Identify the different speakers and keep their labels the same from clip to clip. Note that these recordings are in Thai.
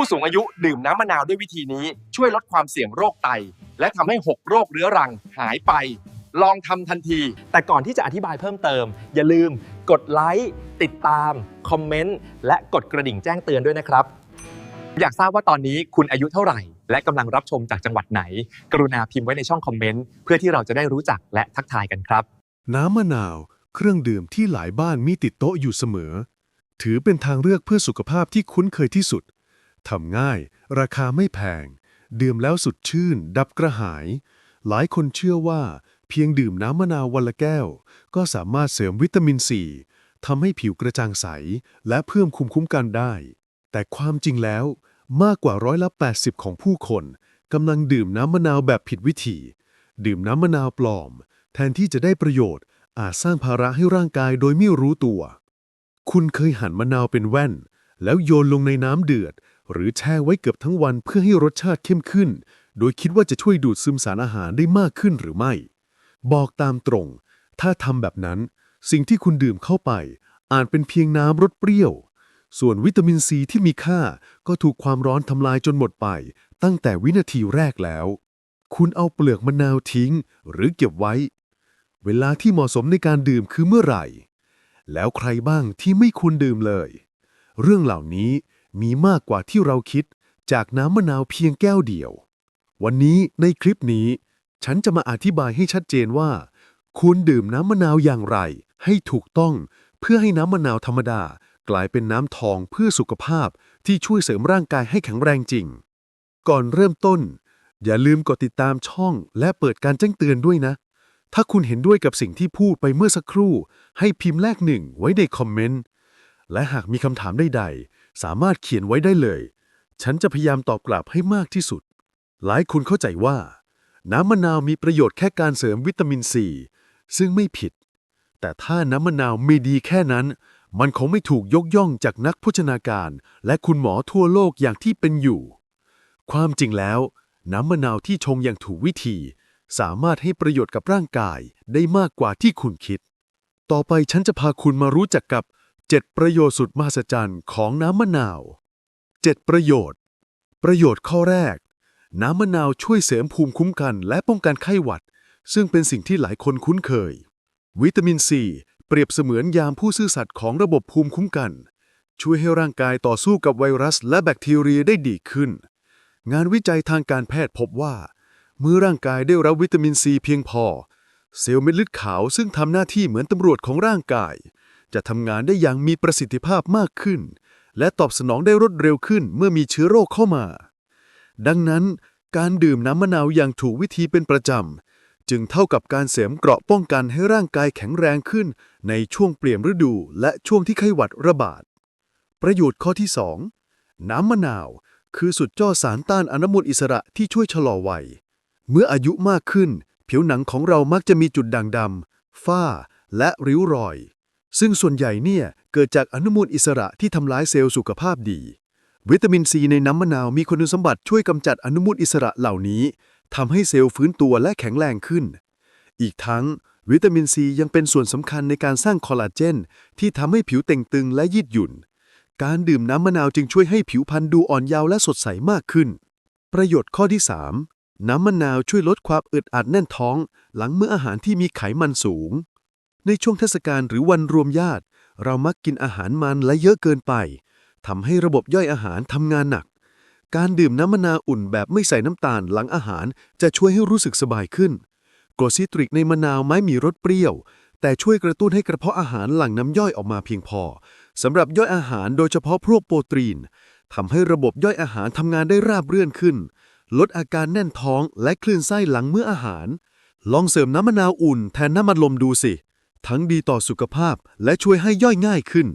Speaker 1: ผู้สูงอายุดื่มน้ำมะนาวด้วยวิธีนี้ช่วยลดความเสี่ยงโรคไต และทำให้ 6 โรคเรื้อรังหายไป ลองทำทันที
Speaker 2: แต่ก่อนที่จะอธิบายเพิ่มเติม อย่าลืมกดไลค์ติดตาม คอมเมนต์ และกดกระดิ่งแจ้งเตือนด้วยนะครับ อยากทราบว่าตอนนี้คุณอายุเท่าไหร่ และกำลังรับชมจากจังหวัดไหน กรุณาพิมพ์ไว้ในช่องคอมเมนต์เพื่อที่เราจะได้รู้จักและทักทายกันครับ
Speaker 3: น้ำมะนาว เครื่องดื่มที่หลายบ้านมีติดโต๊ะอยู่เสมอ ถือเป็นทางเลือกเพื่อสุขภาพที่คุ้นเคยที่สุด ทำง่าย ราคาไม่แพง ดื่มแล้วสุดชื่น ดับกระหาย หลายคนเชื่อว่า เพียงดื่มน้ำมะนาววันละแก้ว ก็สามารถเสริมวิตามินซีทำให้ผิวกระจ่างใส และเพิ่มคุมคุ้มกันได้ แต่ความจริงแล้ว มากกว่าร้อยละ80 ของผู้คนกำลังดื่มน้ำมะนาวแบบผิดวิธี ดื่มน้ำมะนาวปลอม แทนที่จะได้ประโยชน์ อาจสร้างภาระให้ร่างกายโดยไม่รู้ตัว คุณเคยหั่นมะนาวเป็นแว่น แล้วโยนลงในน้ำเดือด หรือแช่ไว้เกือบทั้งวันเพื่อให้รสชาติเข้มขึ้น โดยคิดว่าจะช่วยดูดซึมสารอาหารได้มากขึ้นหรือไม่ บอกตามตรง ถ้าทำแบบนั้น สิ่งที่คุณดื่มเข้าไป อาจเป็นเพียงน้ำรสเปรี้ยว ส่วนวิตามินซีที่มีค่าก็ถูกความร้อนทำลายจนหมดไป ตั้งแต่วินาทีแรกแล้ว คุณเอาเปลือกมะนาวทิ้ง หรือเก็บไว้ เวลาที่เหมาะสมในการดื่มคือเมื่อไหร่ แล้วใครบ้างที่ไม่ควรดื่มเลย เรื่องเหล่านี้ มีมากกว่าที่เราคิดจากน้ำมะนาวเพียงแก้วเดียว วันนี้ในคลิปนี้ ฉันจะมาอธิบายให้ชัดเจนว่า ควรดื่มน้ำมะนาวอย่างไร ให้ถูกต้องเพื่อให้น้ำมะนาวธรรมดา กลายเป็นน้ำทองเพื่อสุขภาพที่ช่วยเสริมร่างกายให้แข็งแรงจริง ก่อนเริ่มต้น อย่าลืมกดติดตามช่องและเปิดการแจ้งเตือนด้วยนะ ถ้าคุณเห็นด้วยกับสิ่งที่พูดไปเมื่อสักครู่ ให้พิมพ์แลกหนึ่งไว้ในคอมเมนต์และหากมีคำถามใดๆ สามารถเขียนไว้ได้เลย ฉันจะพยายามตอบกลับให้มากที่สุด หลายคนเข้าใจว่า น้ำมะนาวมีประโยชน์แค่การเสริมวิตามินซีซึ่งไม่ผิด แต่ถ้าน้ำมะนาวไม่ดีแค่นั้น มันคงไม่ถูกยกย่องจากนักโภชนาการ และคุณหมอทั่วโลกอย่างที่เป็นอยู่ ความจริงแล้ว น้ำมะนาวที่ชงอย่างถูกวิธี สามารถให้ประโยชน์กับร่างกายได้มากกว่าที่คุณคิด ต่อไปฉันจะพาคุณมารู้จักกับ 7 ประโยชน์สุดมหัศจรรย์ของน้ำมะนาว 7 ประโยชน์ ประโยชน์ข้อแรก น้ำมะนาวช่วยเสริมภูมิคุ้มกันและป้องกันไข้หวัด ซึ่งเป็นสิ่งที่หลายคนคุ้นเคย วิตามินซีเปรียบเสมือนยามผู้ซื่อสัตย์ของระบบภูมิคุ้มกัน ช่วยให้ร่างกายต่อสู้กับไวรัสและแบคทีเรียได้ดีขึ้น งานวิจัยทางการแพทย์พบว่า เมื่อร่างกายได้รับวิตามินซีเพียงพอ เซลล์เม็ดเลือดขาวซึ่งทำหน้าที่เหมือนตำรวจของร่างกาย จะทำงานได้อย่างมีประสิทธิภาพมากขึ้น และตอบสนองได้รวดเร็วขึ้นเมื่อมีเชื้อโรคเข้ามา ดังนั้น การดื่มน้ำมะนาวอย่างถูกวิธีเป็นประจำ จึงเท่ากับการเสริมเกราะป้องกันให้ร่างกายแข็งแรงขึ้น ในช่วงเปลี่ยนฤดูและช่วงที่ไข้หวัดระบาด ประโยชน์ข้อที่ 2 น้ำมะนาว คือสุดยอดสารต้านอนุมูลอิสระที่ช่วยชะลอวัย เมื่ออายุมากขึ้น ผิวหนังของเรามักจะมีจุดด่างดำฝ้า และริ้วรอย ซึ่งส่วนใหญ่เนี่ยเกิดจากอนุมูลอิสระที่ทำลายเซลล์สุขภาพดี วิตามินซีในน้ำมะนาวมีคุณสมบัติช่วยกำจัดอนุมูลอิสระเหล่านี้ทำให้เซลล์ฟื้นตัวและแข็งแรงขึ้น อีกทั้งวิตามินซียังเป็นส่วนสำคัญในการสร้างคอลลาเจน ที่ทำให้ผิวเต่งตึงและยืดหยุ่น การดื่มน้ำมะนาวจึงช่วยให้ผิวพรรณดูอ่อนเยาว์และสดใสมากขึ้น ประโยชน์ข้อที่ 3 น้ำมะนาวช่วยลดความอึดอัดแน่นท้อง หลังมื้ออาหารที่มีไขมันสูง ในช่วงเทศกาลหรือวันรวมญาติ เรามักกินอาหารมันและเยอะเกินไปทำให้ระบบย่อยอาหารทำงานหนัก การดื่มน้ำมะนาวอุ่นแบบไม่ใส่น้ำตาลหลังอาหารจะช่วยให้รู้สึกสบายขึ้นกรดซิตริกในมะนาวไม่มีรสเปรี้ยว แต่ช่วยกระตุ้นให้กระเพาะอาหารหลั่งน้ำย่อยออกมาเพียงพอสำหรับย่อยอาหารโดยเฉพาะพวกโปรตีนทำให้ระบบย่อยอาหารทำงานได้ราบเรื่นขึ้น ลดอาการแน่นท้องและคลื่นไส้หลังเมื้ออาหาร ลองเสริมน้ำมะนาวอุ่นแทนน้ำมันลมดูสิ ทั้งดีต่อสุขภาพและช่วยให้ย่อยง่ายขึ้น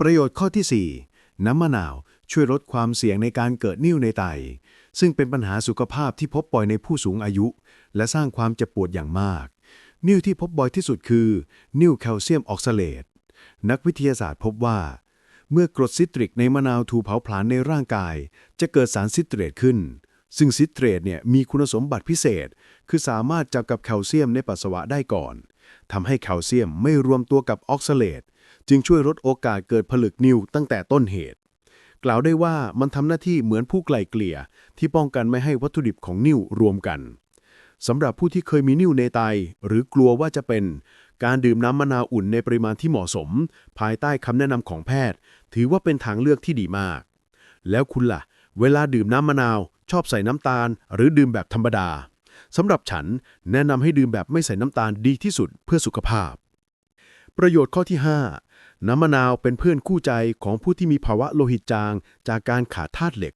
Speaker 4: ประโยชน์ข้อที่ 4 น้ำมะนาวช่วยลดความเสี่ยงในการเกิดนิ่วในไต ซึ่งเป็นปัญหาสุขภาพที่พบบ่อยในผู้สูงอายุ และสร้างความเจ็บปวดอย่างมาก นิ่วที่พบบ่อยที่สุดคือ นิ่วแคลเซียมออกซาเลตนักวิทยาศาสตร์พบว่า เมื่อกรดซิตริกในมะนาวถูกเผาผลาญในร่างกาย จะเกิดสารซิตรตขึ้น ซึ่งซิตรตเนี่ยมีคุณสมบัติพิเศษ คือสามารถจับกับแคลเซียมในปัสสาวะได้ก่อน ทำให้แคลเซียมไม่รวมตัวกับออกซาเลตจึงช่วยลดโอกาสเกิดผลึกนิ่วตั้งแต่ต้นเหตุ
Speaker 3: กล่าวได้ว่ามันทำหน้าที่เหมือนผู้ไกลเกลี่ย ที่ป้องกันไม่ให้วัตถุดิบของนิ่วรวมกันสำหรับผู้ที่เคยมีนิ่วในไต หรือกลัวว่าจะเป็น การดื่มน้ำมะนาวอุ่นในปริมาณที่เหมาะสม ภายใต้คำแนะนำของแพทย์ ถือว่าเป็นทางเลือกที่ดีมาก แล้วคุณล่ะ เวลาดื่มน้ำมะนาว ชอบใส่น้ำตาล หรือดื่มแบบธรรมดา สำหรับฉันแนะนำให้ดื่มแบบไม่ใส่น้ำตาลดีที่สุดเพื่อสุขภาพ ประโยชน์ข้อที่ 5 น้ำมะนาวเป็นเพื่อนคู่ใจของผู้ที่มีภาวะโลหิตจางจากการขาดธาตุเหล็ก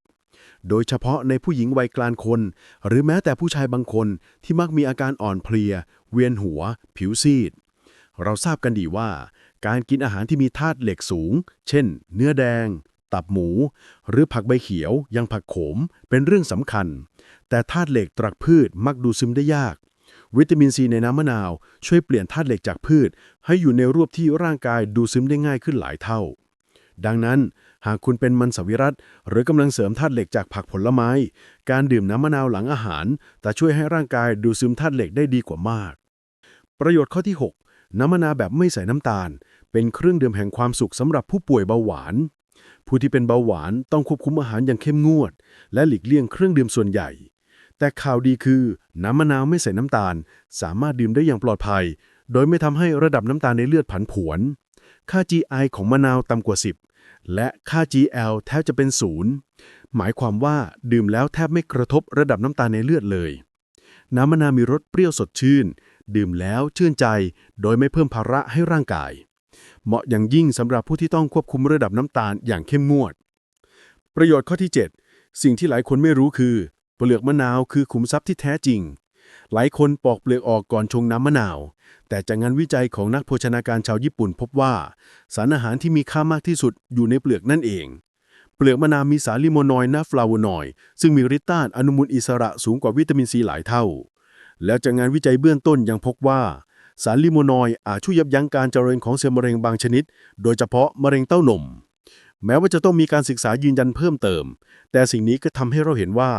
Speaker 3: โดยเฉพาะในผู้หญิงวัยกลางคน หรือแม้แต่ผู้ชายบางคนที่มักมีอาการอ่อนเพลีย เวียนหัว ผิวซีด เราทราบกันดีว่า การกินอาหารที่มีธาตุเหล็กสูง เช่น เนื้อแดงตับหมู หรือผักใบเขียวอยังผักโขมเป็นเรื่องสำคัญ แต่ธาตุเหล็กตรักพืชมักดูซึมได้ยาก วิตามินซีในน้ำมะนาว ช่วยเปลี่ยนธาตุเหล็กจากพืช ให้อยู่ในรูปที่ร่างกายดูซึมได้ง่ายขึ้นหลายเท่า ดังนั้น หากคุณเป็นมันสวิรัตหรือกำลังเสริมธาตุเหล็กจากผักผลไม้ การดื่มน้ำมะนาวหลังอาหารจะช่วยให้ร่างกายดูซึมธาตุเหล็กได้ดีกว่ามาก ประโยชน์ข้อที่ 6 น้ำมะนาวแบบไม่ใส่น้ำตาล เป็นเครื่องดื่มแห่งความสุขสำหรับผู้ป่วยเบาหวานผู้ที่เป็นเบาหวานต้องควบคุมอาหารอย่างเข้มงวด และหลีกเลี่ยงเครื่องดื่มส่วนใหญ่ แต่ข่าวดีคือ น้ำมะนาวไม่ใส่น้ำตาล สามารถดื่มได้อย่างปลอดภัย โดยไม่ทำให้ระดับน้ำตาลในเลือดผันผวน ค่า GI ของมะนาวต่ำกว่า 10 และค่า GL แทบจะเป็นศูนย์หมายความว่าดื่มแล้วแทบไม่กระทบระดับน้ำตาลในเลือดเลย น้ำมะนาวมีรสเปรี้ยวสดชื่น ดื่มแล้วชื่นใจ โดยไม่เพิ่มภาระให้ร่างกาย เหมาะอย่างยิ่งสำหรับผู้ที่ต้องควบคุมระดับน้ำตาลอย่างเข้มงวด ประโยชน์ข้อที่ 7 สิ่งที่หลายคนไม่รู้คือ เปลือกมะนาวคือขุมทรัพย์ที่แท้จริง หลายคนปอกเปลือกออกก่อนชงน้ำมะนาว แต่จากงานวิจัยของนักโภชนาการชาวญี่ปุ่นพบว่า สารอาหารที่มีค่ามากที่สุดอยู่ในเปลือกนั่นเอง เปลือกมะนาวมีสารลิโมนอยด์นาฟลาวนอยด์ซึ่งมีฤทธิ์ต้านอนุมูลอิสระสูงกว่าวิตามินซีหลายเท่า แล้วจากงานวิจัยเบื้องต้นยังพบว่าสารลิโมนอยด์อาจช่วยยับยั้งการเจริญของเซลล์มะเร็งบางชนิด โดยเฉพาะมะเร็งเต้านม แม้ว่าจะต้องมีการศึกษายืนยันเพิ่มเติม แต่สิ่งนี้ก็ทำให้เราเห็นว่า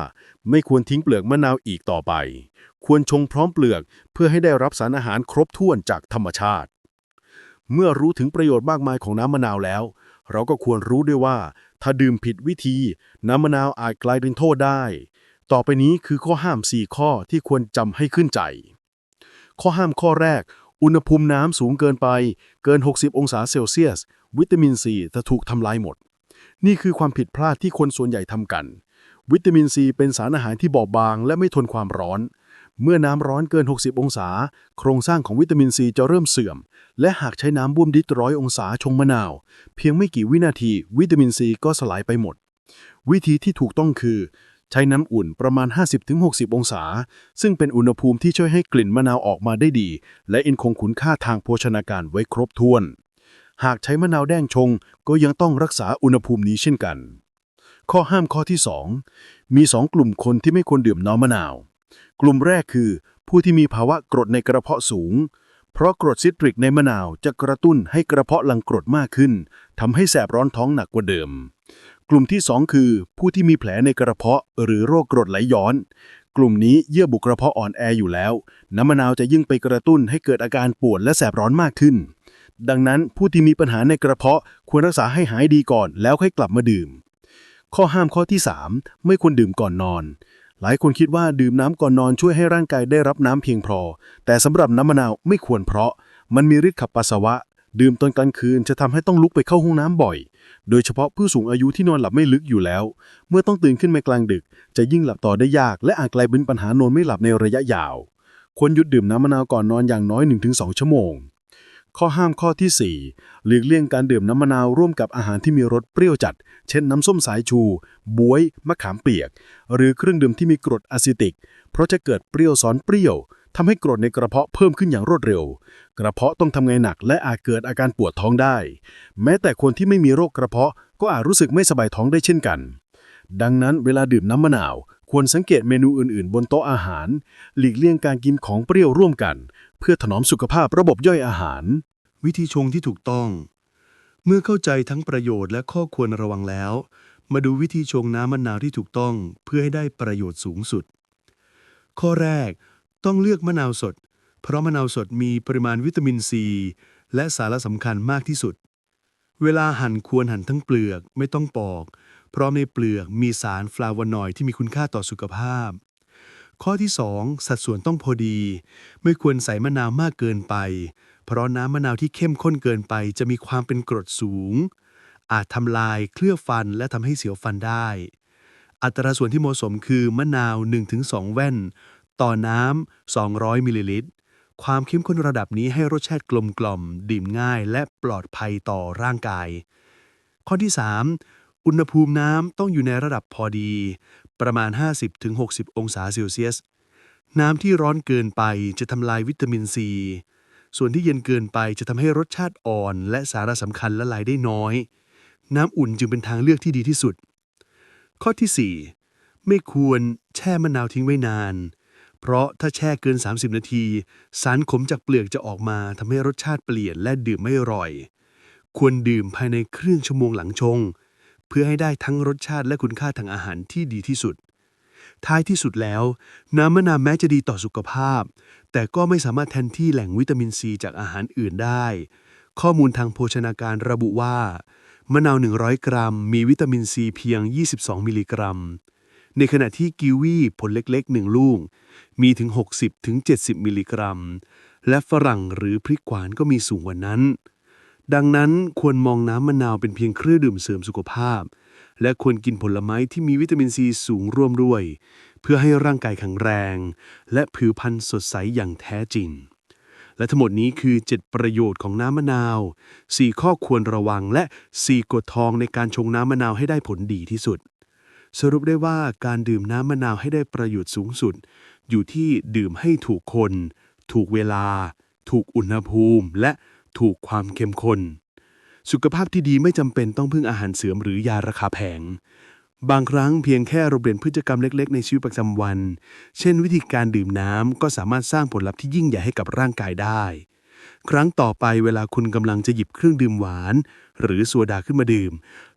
Speaker 3: ไม่ควรทิ้งเปลือกมะนาวอีกต่อไป ควรชงพร้อมเปลือกเพื่อให้ได้รับสารอาหารครบถ้วนจากธรรมชาติ เมื่อรู้ถึงประโยชน์มากมายของน้ำมะนาวแล้ว เราก็ควรรู้ด้วยว่า ถ้าดื่มผิดวิธี น้ำมะนาวอาจกลายเป็นโทษได้ ต่อไปนี้คือข้อห้าม 4 ข้อที่ควรจำให้ขึ้นใจ ข้อห้ามข้อแรก อุณหภูมิน้ำสูงเกินไป เกิน 60 องศาเซลเซียส วิตามินซีจะถูกทำลายหมด นี่คือความผิดพลาดที่คนส่วนใหญ่ทำกัน วิตามินซีเป็นสารอาหารที่บอบบาง และไม่ทนความร้อน เมื่อน้ำร้อนเกิน 60 องศา โครงสร้างของวิตามินซีจะเริ่มเสื่อม และหากใช้น้ำบุ่มดิตร้อยองศาชงมะนาว เพียงไม่กี่วินาที วิตามินซีก็สลายไปหมด วิธีที่ถูกต้องคือ ใช้น้ำอุ่นประมาณ 50-60 องศา ซึ่งเป็นอุณหภูมิที่ช่วยให้กลิ่นมะนาวออกมาได้ดี และอินคงคุณค่าทางโภชนาการไว้ครบถ้วน หากใช้มะนาวแดงชง ก็ยังต้องรักษาอุณหภูมินี้เช่นกัน ข้อห้ามข้อที่ 2 มี 2 กลุ่มคนที่ไม่ควรดื่มน้ำมะนาว กลุ่มแรกคือ ผู้ที่มีภาวะกรดในกระเพาะสูง เพราะกรดซิตริกในมะนาวจะกระตุ้นให้กระเพาะหลังกรดมากขึ้นทำให้แสบร้อนท้องหนักกว่าเดิม ลุ่มที่ 2 คือ ผู้ที่มีแผลในกระเพาะหรือโรคกรดไหลย้อน กลุ่มนี้เยื่อบุกระเพาะอ่อนแออยู่แล้ว น้ำมะนาวจะยิ่งไปกระตุ้นให้เกิดอาการปวดและแสบร้อนมากขึ้น ดังนั้นผู้ที่มีปัญหาในกระเพาะควรรักษาให้หายดีก่อนแล้วค่อยกลับมาดื่ม ข้อห้ามข้อที่ 3 ไม่ควรดื่มก่อนนอน หลายคนคิดว่าดื่มน้ำก่อนนอนช่วยให้ร่างกายได้รับน้ำเพียงพอ แต่สำหรับน้ำมะนาวไม่ควรเพราะมันมีฤทธิ์ขับปัสสาวะ ดื่มตอนกลางคืนจะทำให้ต้องลุกไปเข้าห้องน้ำบ่อย โดยเฉพาะผู้สูงอายุที่นอนหลับไม่ลึกอยู่แล้ว เมื่อต้องตื่นขึ้นมากลางดึก จะยิ่งหลับต่อได้ยาก และอาจกลายเป็นปัญหานอนไม่หลับในระยะยาว ควรหยุดดื่มน้ำมะนาวก่อนนอนอย่างน้อย 1-2 ชั่วโมง ข้อห้ามข้อที่ 4 หลีกเลี่ยงการดื่มน้ำมะนาวร่วมกับอาหารที่มีรสเปรี้ยวจัด เช่นน้ำส้มสายชู บวย มะขามเปียก หรือเครื่องดื่มที่มีกรดอะซิติก เพราะจะเกิดเปรี้ยวซ้อนเปรี้ยว ทำให้กรดในกระเพาะเพิ่มขึ้นอย่างรวดเร็ว กระเพาะต้องทำงานหนักและอาจเกิดอาการปวดท้องได้ แม้แต่คนที่ไม่มีโรคกระเพาะก็อาจรู้สึกไม่สบายท้องได้เช่นกัน ดังนั้นเวลาดื่มน้ำมะนาว ควรสังเกตเมนูอื่นๆ บนโต๊ะอาหาร หลีกเลี่ยงการกินของเปรี้ยวร่วมกัน เพื่อถนอมสุขภาพระบบย่อยอาหาร
Speaker 5: วิธีชงที่ถูกต้อง เมื่อเข้าใจทั้งประโยชน์และข้อควรระวังแล้ว มาดูวิธีชงน้ำมะนาวที่ถูกต้อง เพื่อให้ได้ประโยชน์สูงสุด ข้อแรก ต้องเลือกมะนาวสด เพราะมะนาวสดมีปริมาณวิตามินซี และสาระสำคัญมากที่สุด เวลาหั่นควรหั่นทั้งเปลือกไม่ต้องปอก
Speaker 3: เพราะในเปลือกมีสารฟลาโวนอยด์ที่มีคุณค่าต่อสุขภาพ ข้อที่ 2 สัดส่วนต้องพอดี ไม่ควรใส่มะนาวมากเกินไป เพราะน้ำมะนาวที่เข้มข้นเกินไปจะมีความเป็นกรดสูง อาจทำลายเคลือบฟันและทำให้เสียวฟันได้อัตราส่วนที่เหมาะสมคือมะนาว 1-2 แว่น ต่อน้ำ 200 มิลลิลิตร ความเข้มข้นระดับนี้ให้รสชาติกลมกล่อม ดื่มง่าย และปลอดภัยต่อร่างกาย ข้อที่ 3 อุณหภูมิน้ำต้องอยู่ในระดับพอดี ประมาณ 50-60 องศาเซลเซียส น้ำที่ร้อนเกินไปจะทำลายวิตามินซี ส่วนที่เย็นเกินไปจะทำให้รสชาติอ่อน และสาระสำคัญละลายได้น้อย น้ำอุ่นจึงเป็นทางเลือกที่ดีที่สุด ข้อที่ 4 ไม่ควรแช่มะนาวทิ้งไว้นาน เพราะถ้าแช่เกิน 30 นาที สารขมจากเปลือกจะออกมาทำให้รสชาติเปลี่ยนและดื่มไม่อร่อย ควรดื่มภายในครึ่งชั่วโมงหลังชง เพื่อให้ได้ทั้งรสชาติและคุณค่าทางอาหารที่ดีที่สุด ท้ายที่สุดแล้ว น้ำมะนาวแม้จะดีต่อสุขภาพ แต่ก็ไม่สามารถแทนที่แหล่งวิตามินซีจากอาหารอื่นได้ ข้อมูลทางโภชนาการระบุว่ามะนาว 100 กรัม มีวิตามินซีเพียง 22 มิลลิกรัม ในขณะที่กิวีผลเล็กๆ1ลูก มีถึง60ถึงมิลลิกรัม และฝรั่งหรือพริกหวานก็มีสูงกว่านั้น ดังนั้นควรมองน้ำมะนาวเป็นเพียงเครื่องดื่มเสริมสุขภาพ และควรกินผลไม้ที่มีวิตามินซีสูงร่วมด้วย เพื่อให้ร่างกายแข็งแรง และผิวพรรณสดใสอย่างแท้จริงและทั้งหมดนี้คือ 7 ประโยชน์ของน้ำมะนาว 4 ข้อควรระวังและ 4กฎทองในการชงน้ำมะนาวให้ได้ผลดีที่สุด สรุปได้ว่าการดื่มน้ำมะนาวให้ได้ประโยชน์สูงสุด อยู่ที่ดื่มให้ถูกคน ถูกเวลา ถูกอุณหภูมิ และถูกความเข้มข้นสุขภาพที่ดีไม่จำเป็นต้องพึ่งอาหารเสริมหรือยาราคาแพงบางครั้งเพียงแค่เราเปลี่ยนพฤติกรรมเล็กๆ ในชีวิตประจำวัน เช่นวิธีการดื่มน้ำก็สามารถสร้างผลลัพธ์ที่ยิ่งใหญ่ให้กับร่างกายได้ ครั้งต่อไปเวลาคุณกำลังจะหยิบเครื่องดื่มหวาน หรือโซดาขึ้นมาดื่ม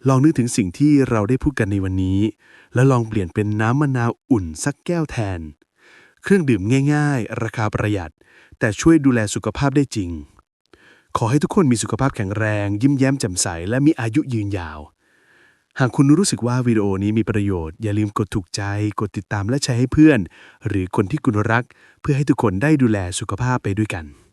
Speaker 3: ลองนึกถึงสิ่งที่เราได้พูดกันในวันนี้ แล้วลองเปลี่ยนเป็นน้ำมะนาวอุ่นสักแก้วแทน เครื่องดื่มง่ายๆ ราคาประหยัด แต่ช่วยดูแลสุขภาพได้จริง ขอให้ทุกคนมีสุขภาพแข็งแรง ยิ้มแย้มแจ่มใส และมีอายุยืนยาว หากคุณรู้สึกว่าวิดีโอนี้มีประโยชน์ อย่าลืมกดถูกใจ กดติดตามและแชร์ให้เพื่อน หรือคนที่คุณรัก เพื่อให้ทุกคนได้ดูแลสุขภาพไปด้วยกัน